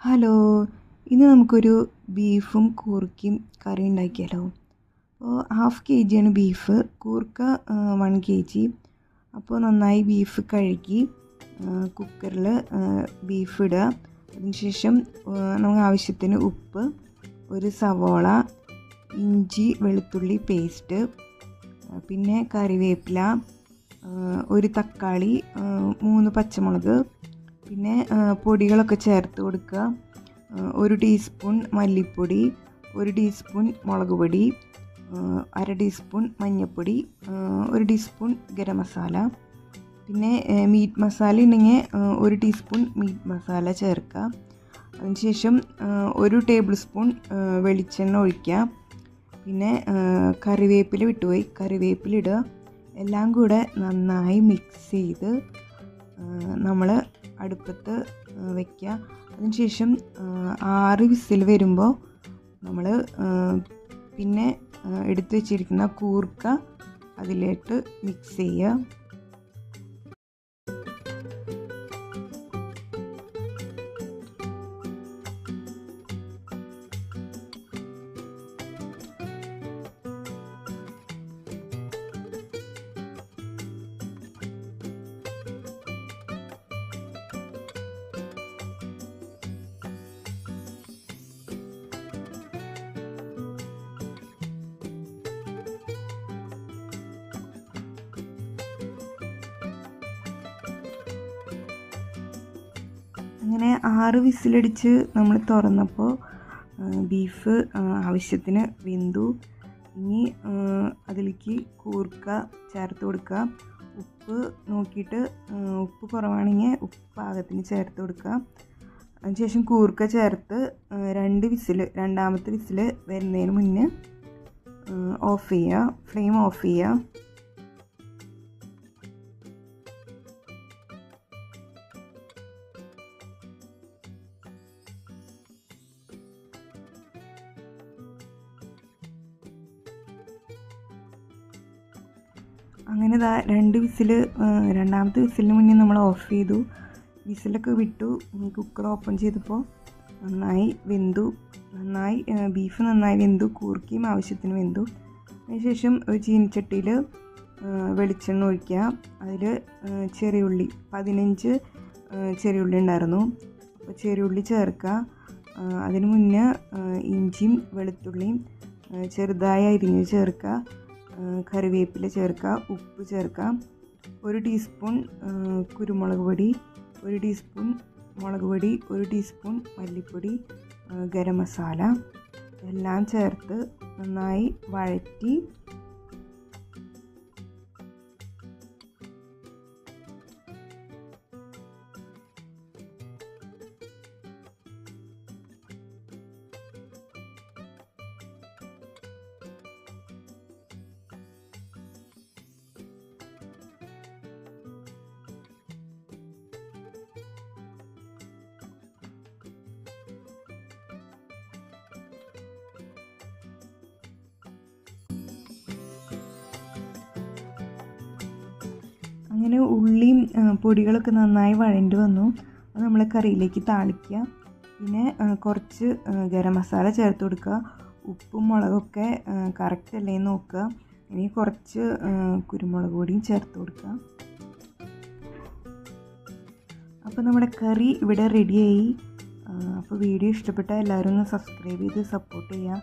Hello ഇന്ന് നമുക്കൊരു ബീഫും കൂർക്കയും കറി ഉണ്ടാക്കിയാലോ. അപ്പോൾ ഹാഫ് കെ ജിയാണ് ബീഫ്. കൂർക്ക വൺ കെ ജി അപ്പോൾ നന്നായി ബീഫ് കഴുകി കുക്കറിൽ ബീഫ് ഇടുക അതിനുശേഷം നമുക്ക് ആവശ്യത്തിന് ഉപ്പ് ഒരു സവോള ഇഞ്ചി വെളുത്തുള്ളി പേസ്റ്റ് പിന്നെ കറിവേപ്പില ഒരു തക്കാളി മൂന്ന് പച്ചമുളക് പിന്നെ പൊടികളൊക്കെ ചേർത്ത് കൊടുക്കുക. ഒരു ടീസ്പൂൺ മല്ലിപ്പൊടി ഒരു ടീസ്പൂൺ മുളക് പൊടി അര ടീസ്പൂൺ മഞ്ഞൾപ്പൊടി ഒരു ടീസ്പൂൺ ഗരം മസാല. പിന്നെ മീറ്റ് മസാല ഉണ്ടെങ്കിൽ ഒരു ടീസ്പൂൺ മീറ്റ് മസാല ചേർക്കുക. അതിനുശേഷം ഒരു ടേബിൾ സ്പൂൺ വെളിച്ചെണ്ണ ഒഴിക്കുക. പിന്നെ കറിവേപ്പില വിട്ടുപോയി. കറിവേപ്പില ഇടുക. എല്ലാം കൂടെ നന്നായി മിക്സ് ചെയ്ത് നമ്മൾ അടുപ്പത്ത് വയ്ക്കുക അതിനുശേഷം ആറ് വിസിൽ വരുമ്പോൾ നമ്മൾ പിന്നെ എടുത്തു വെച്ചിരിക്കുന്ന കൂർക്ക അതിലേക്ക് മിക്സ് ചെയ്യുക അങ്ങനെ ആറ് വിസിലടിച്ച് നമ്മൾ തുറന്നപ്പോൾ ബീഫ് ആവശ്യത്തിന് വെന്തു. ഇനി അതിലേക്ക് കൂർക്ക ചേർത്ത് കൊടുക്കുക. ഉപ്പ് നോക്കിയിട്ട് ഉപ്പ് കുറവാണെങ്കിൽ ഉപ്പ് പാകത്തിന് ചേർത്ത് കൊടുക്കുക. അതിനുശേഷം കൂർക്ക ചേർത്ത് രണ്ട് വിസിൽ രണ്ടാമത്തെ വിസിൽ വരുന്നതിന് മുന്നേ ഓഫ് ചെയ്യുക. ഫ്ലെയിം ഓഫ് ചെയ്യുക. അങ്ങനെ ഇതാ രണ്ട് വിസിൽ രണ്ടാമത്തെ വിസിലിന് മുന്നേ നമ്മൾ ഓഫ് ചെയ്തു. വിസിലൊക്കെ വിട്ടു. കുക്കർ ഓപ്പൺ ചെയ്തപ്പോൾ നന്നായി വെന്തു. നന്നായി ബീഫ് നന്നായി വെന്തു. കൂർക്കയും ആവശ്യത്തിന് വെന്തു. അതിനുശേഷം ഒരു ചീനിച്ചട്ടിയിൽ വെളിച്ചെണ്ണ ഒഴിക്കുക. അതിൽ ചെറിയുള്ളി പതിനഞ്ച് ചെറിയുള്ളി ഉണ്ടായിരുന്നു. അപ്പോൾ ചെറിയുള്ളി ചേർക്കുക. അതിന് മുന്നേ ഇഞ്ചിയും വെളുത്തുള്ളിയും ചെറുതായി അരിഞ്ഞ് ചേർക്കുക. കറിവേപ്പില ചേർക്കുക ഉപ്പ് ചേർക്കുക. ഒരു ടീസ്പൂൺ കുരുമുളക് പൊടി ഒരു ടീസ്പൂൺ മുളക് പൊടി ഒരു ടീസ്പൂൺ മല്ലിപ്പൊടി ഗരം മസാല. എല്ലാം ചേർത്ത് നന്നായി വഴറ്റി അങ്ങനെ ഉള്ളിയും പൊടികളൊക്കെ നന്നായി വഴണ്ട് വന്നു. അത് നമ്മൾ കറിയിലേക്ക് താളിക്കുക. പിന്നെ കുറച്ച് ഗരം മസാല ചേർത്ത് കൊടുക്കുക. ഉപ്പും മുളകൊക്കെ കറക്റ്റ് അല്ലേ നോക്കുക. ഇനി കുറച്ച് കുരുമുളക് പൊടിയും ചേർത്ത് കൊടുക്കുക. അപ്പോൾ നമ്മുടെ കറി ഇവിടെ റെഡിയായി അപ്പോൾ വീഡിയോ ഇഷ്ടപ്പെട്ട എല്ലാവരും ഒന്ന് സബ്സ്ക്രൈബ് ചെയ്ത് സപ്പോർട്ട് ചെയ്യുക.